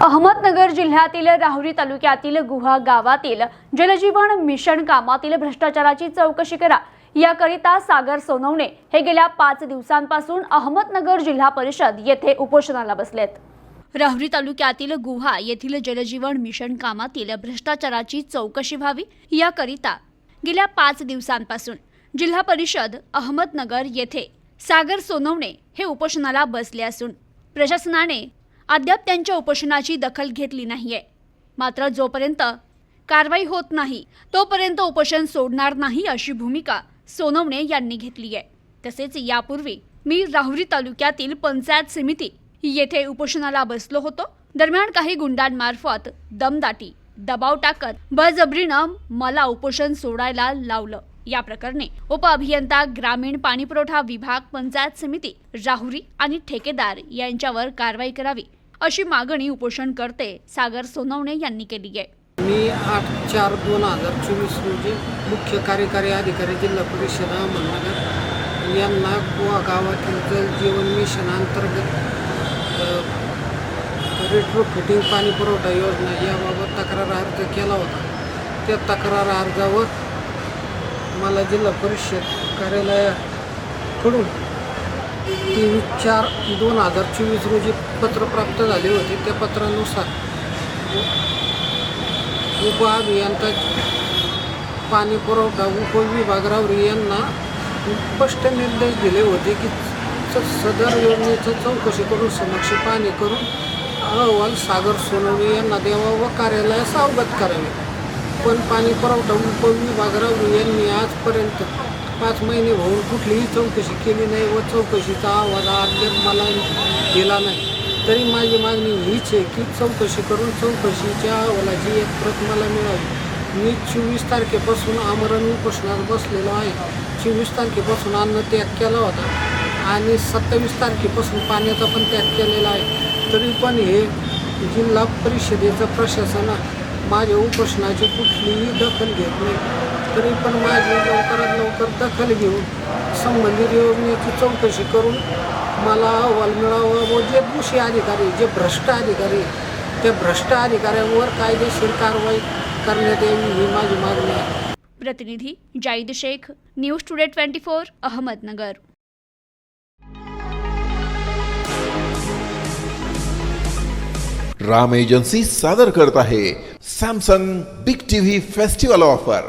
अहमदनगर जिल्ह्यातील राहुरी तालुक्यातील गुहा गावातील जलजीवन मिशन कामातील भ्रष्टाचाराची चौकशी करा. याकरिता सागर सोनवणे हे गेल्या पाच दिवसांपासून अहमदनगर जिल्हा परिषद येथे उपोषणाला बसलेत. राहुरी तालुक्यातील गुहा येथील जलजीवन मिशन कामातील भ्रष्टाचाराची चौकशी व्हावी याकरिता गेल्या पाच दिवसांपासून जिल्हा परिषद अहमदनगर येथे सागर सोनवणे हे उपोषणाला बसले असून प्रशासनाने अद्याप त्यांच्या उपोषणाची दखल घेतली नाहीये. मात्र जोपर्यंत कारवाई होत नाही तोपर्यंत उपोषण सोडणार नाही अशी भूमिका सोनवणे यांनी घेतली आहे तसेच यापूर्वी मी राहुरी तालुक्यातील पंचायत समिती येथे उपोषणाला बसलो होतो. दरम्यान काही गुंडांमार्फत दमदाटी दबाव टाकत बळजबरीनं मला उपोषण सोडायला लावलं. या प्रकरणी उपअभियंता ग्रामीण पाणीपुरवठा विभाग पंचायत समिती राहुरी आणि ठेकेदार यांच्यावर कारवाई करावी अशी मागणी उपोषणकर्ते सागर सोनवणे यांनी केली आहे. मी आठ चार दोन हजार चोवीस रोजी मुख्य कार्यकारी अधिकारी जिल्हा परिषद अहमदनगर यांना गोवा गावातील जल जीवन मिशन अंतर्गत रेट्रो फिटिंग पाणी पुरवठा योजना याबाबत तक्रार अर्ज केला होता. त्या तक्रार अर्जावर मला जिल्हा परिषद कार्यालयाकडून तीन चार दोन हजार चोवीस रोजी पत्र प्राप्त झाले होते. त्या पत्रानुसार उपअभियंता पाणी पुरवठा उपविभाग रावरी यांना स्पष्ट निर्देश दिले होते की सदर योजनेचं चौकशी करून समक्ष पाणी करून अहवाल सागर सोनवणे यांना द्यावा व कार्यालयास अवगत करावे. पण पाणी पुरवठा उपविभाग रावरी यांनी आजपर्यंत पाच महिने होऊन कुठलीही चौकशी केली नाही व चौकशीचा आवाज अद्याप मला दिला नाही. तरी माझी मागणी हीच आहे की चौकशी करून चौकशीच्या अहवालाची एक प्रत मला मिळावी. मी चोवीस तारखेपासून आमरण उपोषणात बसलेलो आहे. चोवीस तारखेपासून अन्न त्याग केला होता आणि सत्तावीस तारखेपासून पाण्याचा पण त्याग केलेला आहे. तरी पण हे जिल्हा परिषदेचं प्रशासन माझ्या उपोषणाची कुठलीही दखल घेत नाही. तरी पण माझी लवकरात लवकर दखल घेऊन संबंधित योजनेची चौकशी करून मला अहवाल मिळावा व जे दोषी अधिकारी जे भ्रष्ट अधिकारी त्या भ्रष्ट अधिकाऱ्यांवर कायदेशीर कारवाई करण्यात यावी ही माझी मागणी आहे. प्रतिनिधी Zaid Shaikh news today twenty four Ahmednagar. Ram agency सादर करत आहे Samsung big TV festival offer.